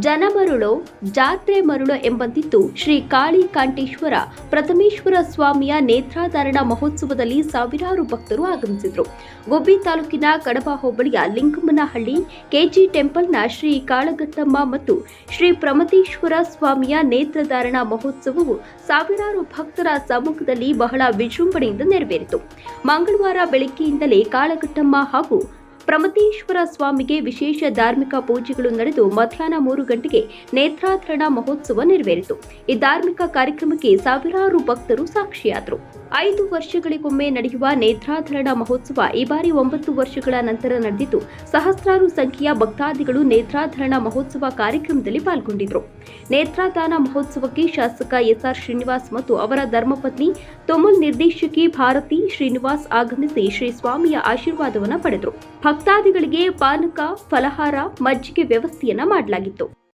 ಜನಮರುಳೋ, ಜಾತ್ರೆ ಮರುಳು ಎಂಬಂತಿತ್ತು. ಶ್ರೀ ಕಾಳಿ ಕಾಂಟೇಶ್ವರ ಪ್ರಥಮೇಶ್ವರ ಸ್ವಾಮಿಯ ನೇತ್ರಾಧಾರಣ ಮಹೋತ್ಸವದಲ್ಲಿ ಸಾವಿರಾರು ಭಕ್ತರು ಆಗಮಿಸಿದರು. ಗುಬ್ಬಿ ತಾಲೂಕಿನ ಕಡಬ ಹೋಬಳಿಯ ಲಿಂಗಮ್ಮನಹಳ್ಳಿ, ಕೆಜಿ ಟೆಂಪಲ್ನ ಶ್ರೀ ಕಾಳಘಟ್ಟಮ್ಮ ಮತ್ತು ಶ್ರೀ ಪ್ರಮತೇಶ್ವರ ಸ್ವಾಮಿಯ ನೇತ್ರಧಾರಣ ಮಹೋತ್ಸವವು ಸಾವಿರಾರು ಭಕ್ತರ ಸಮ್ಮುಖದಲ್ಲಿ ಬಹಳ ವಿಜೃಂಭಣೆಯಿಂದ ನೆರವೇರಿತು. ಮಂಗಳವಾರ ಬೆಳಗ್ಗೆಯಿಂದಲೇ ಕಾಳಘಟ್ಟಮ್ಮ ಹಾಗೂ ಪ್ರಮತೇಶ್ವರ ಸ್ವಾಮಿಗೆ ವಿಶೇಷ ಧಾರ್ಮಿಕ ಪೂಜೆಗಳು ನಡೆದು ಮಧ್ಯಾಹ್ನ ಮೂರು ಗಂಟೆಗೆ ನೇತ್ರಾಧರಣ ಮಹೋತ್ಸವ ನೆರವೇರಿತು. ಈ ಧಾರ್ಮಿಕ ಕಾರ್ಯಕ್ರಮಕ್ಕೆ ಸಾವಿರಾರು ಭಕ್ತರು ಸಾಕ್ಷಿಯಾದರು. ಐದು ವರ್ಷಗಳಿಗೊಮ್ಮೆ ನಡೆಯುವ ನೇತ್ರಾಧರಣ ಮಹೋತ್ಸವ ಈ ಬಾರಿ ಒಂಬತ್ತು ವರ್ಷಗಳ ನಂತರ ನಡೆದಿದ್ದು, ಸಹಸ್ರಾರು ಸಂಖ್ಯೆಯ ಭಕ್ತಾದಿಗಳು ನೇತ್ರಾಧರಣ ಮಹೋತ್ಸವ ಕಾರ್ಯಕ್ರಮದಲ್ಲಿ ಪಾಲ್ಗೊಂಡಿದ್ದರು ನೇತ್ರಾದಾನ ಮಹೋತ್ಸವಕ್ಕೆ ಶಾಸಕ ಎಸ್ಆರ್ ಶ್ರೀನಿವಾಸ್ ಮತ್ತು ಅವರ ಧರ್ಮಪತ್ನಿ ತೊಮಲ್ ನಿರ್ದೇಶಕಿ ಭಾರತಿ ಶ್ರೀನಿವಾಸ್ ಆಗಮಿಸಿ ಶ್ರೀ ಸ್ವಾಮಿಯ ಆಶೀರ್ವಾದವನ್ನು ಪಡೆದರು. ಭಕ್ತಾದಿಗಳಿಗೆ ಪಾನಕ ಫಲಹಾರ ಮಜ್ಜಿಗೆ ವ್ಯವಸ್ಥೆಯನ್ನ ಮಾಡಲಾಗಿತ್ತು.